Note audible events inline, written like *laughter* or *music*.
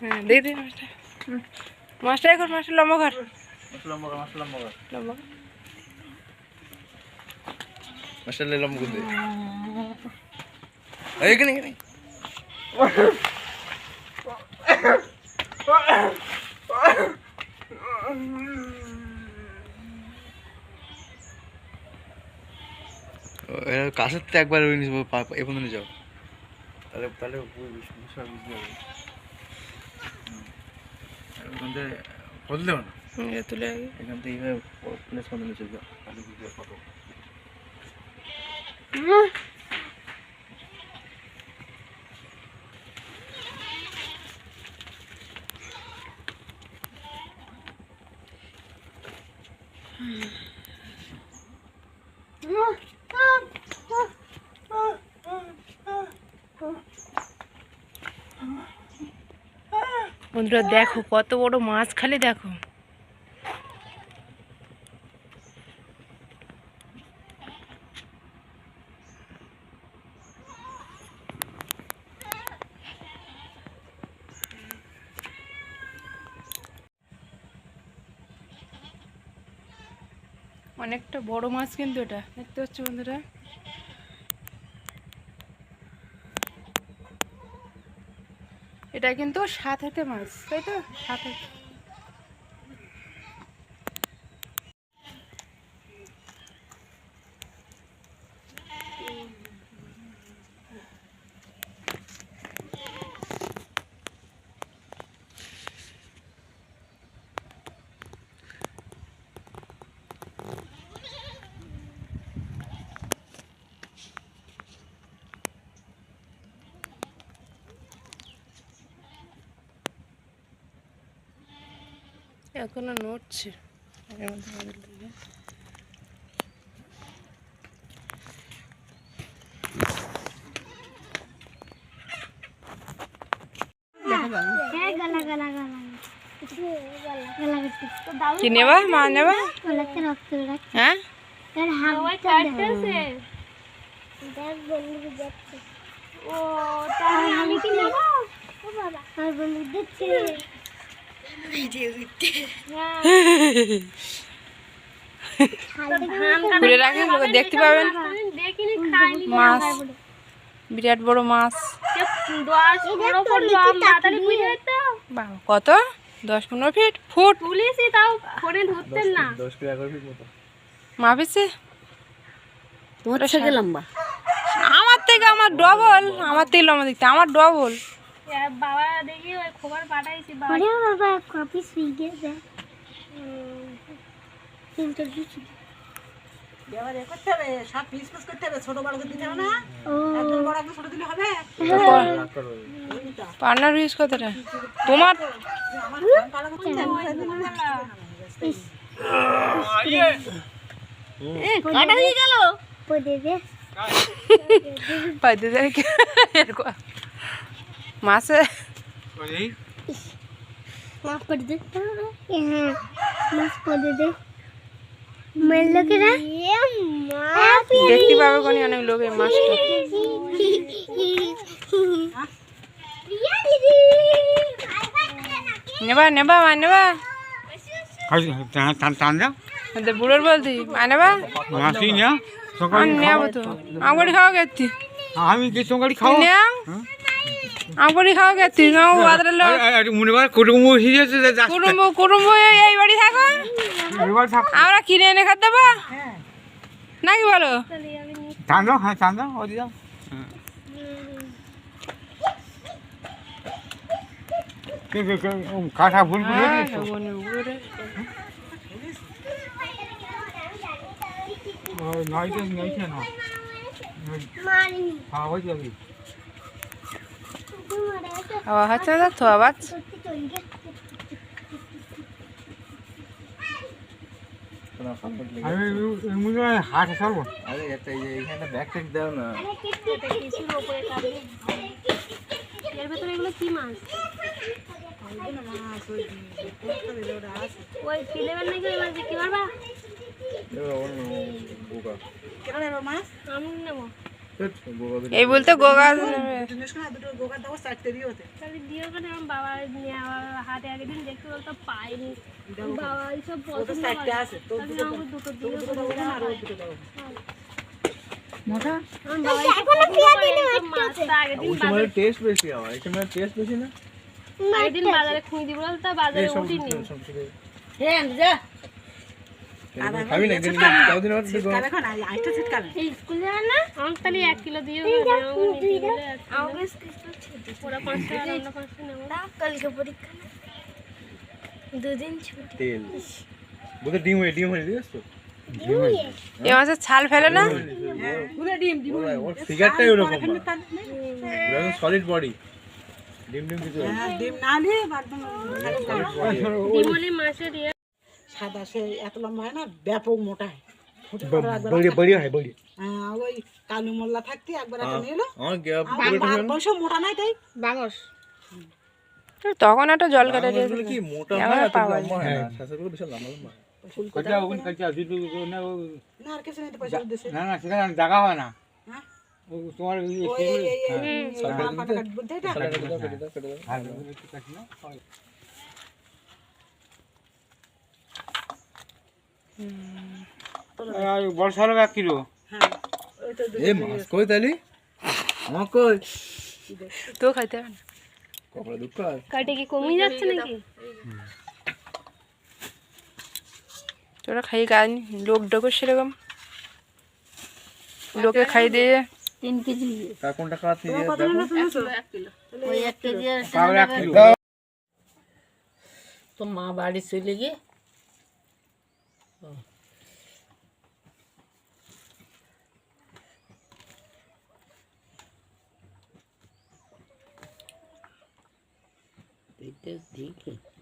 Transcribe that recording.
হ্যাঁ দিয়ে দিই মাছটা। মাছটা এখন মাছটা লম্বা ঘর। লম্বা লম্বা কর লম্বা। মাছটা লম্বা এই, এখানে এখানে। কাছের তো একবার ওই নিস এ পর্যন্ত যাও। তাহলে তাহলে বুঝ- বুঝতে পারবে। আর ওখান থেকে বদলে দেবো না হুম, এ তুলে রাখি। এখান থেকে এইভাবে প্লেস করে নিচে যাও তাহলে বুঝতে পারবে কত বন্ধুরা দেখো কত বড় মাছ, খালি দেখো। অনেকটা বড় মাছ কিন্তু এটা। দেখতে পাচ্ছ বন্ধুরা? এটা কিন্তু সাত হাতে মাছ তাই তো? সাত হাতে। এখনও নড়ছে। এর মধ্যে কি নেবা মা নেবা? হ্যাঁ? তার যাচ্ছে। ও তাহলে আমি কি নেব? ও বাবা। আর বন্ধু দিচ্ছে *laughs* ঘুরে রাখেন লোকে দেখতে পাবেন। মাছ। বিরাট বড় মাছ। কত? দশ পনেরো ফিট? ফুট। তুলিসি তাও ফোনে ধরতেন না মাপিছে তোমার লম্বা। আমার থেকে আমার ডবল আমার থেকে লম্বা দেখতে। আমার ডবল বাবা খবর পাঠাইছি বাবা বাবা কপি সুই গেছে। তিনটে দিচ্ছি এবার করতে হবে সব পিস পিস করতে হবে ছোট বড় করে হবে না। ও। বড় একদম দিলে হবে। পার্টনার ইউজ কতটা? তোমার কাটা হয়ে গেল। পদে দে পাইতে যায় কি? এরকম মাছে মাফ করে দে হ্যাঁ মাফ করে দে মেল লোকে না দেখতে পাবে কোনি অনেক লোক এই মাছটা নেবা নেবা মা নেবা টান দাও তো বুড়োর বলতি মা নেবা মাসি না সকাল আমি নেব তো আমগড়ি খাওয়া গেছি আমি কি সকালে খাও নেও আমগড়ি খাওয়া গেছি নাও বাদরে লোক। মনে কর কুটুম্ব হিসেবে কুটুম্ব কুটুম্ব এই- এই বাড়ি থাকো। আমরা কিনে এনে খাতে দেবো? নাকি বলো? টান দাও হ্যাঁ টান দাও ওদি দাও। কে কে কে কাঠা ভুল করে হ্যাঁ, না হ্যাঁ ওই যাবি। না তো আওয়াজ মনে হাট চলবো আরে একটা এইখানে ব্যাগ ট্যাগ দাও না এর ভেতরে এগুলো কি মাছ ওই নাকি মাছ বোকা কেন নেবে মাছ আমি নেব এই বলতে গোগা দিন বাজারে টেস্ট বেশি আমার এখানে টেস্ট বেশি না আগের দিন বাজারে খুঁজে দিব বাজারে উঠিনি হ্যাঁ যা। খাবি না একটু শীতকালে এখন আই- আইসটা শীতকালে এই স্কুলে না আমার তাহলে এক কিলো দিয়ে ওরা পাঁচ টাকা আর আমরা পাঁচ টাকা নেব কালকে পরীক্ষা দুদিন ছুটি। তেল বোধহয় ডিম হয়ে ডিম হয়ে দিয়েছ তো এ মাছের ছাল ফেলে না? ফুলে ডিম ডিম ওর ফিগারটাই ওরকম সলিড বডি ডিম ডিম কিছু হ্যাঁ, ডিম না নিয়ে একদম ডিমলি মাছের ইয়ে সাদা সে এত লম্বা হয় না ব্যাপক মোটা হয় হয় হ্যাঁ, ওই কালু মোল্লা থাকতে একবার একটা মোটা নাই তাই তখন একটা জল কেটে দিয়ে কি মোটা হয় পাওয়া লম্বা না শাশুড়ি বিশাল লম্বা লম্বা হয়। কটা দুটো আর এক কিলো? হ্যাঁ এ মাছ কই তালি? আমার কই? তো খাইতে হবে না। কপালে দুঃখ কাটে কি কমে যাচ্ছে নাকি? তোরা খাই গান লোক ডোকো সেরকম। লোকে খাই দিয়ে তিন কেজি। কার কোনটা কাট নিয়ে দেখো। ওই এক কেজি আর পাওয়ার এক কিলো। তো মা বাড়ি চলে গিয়ে এটা ঠিক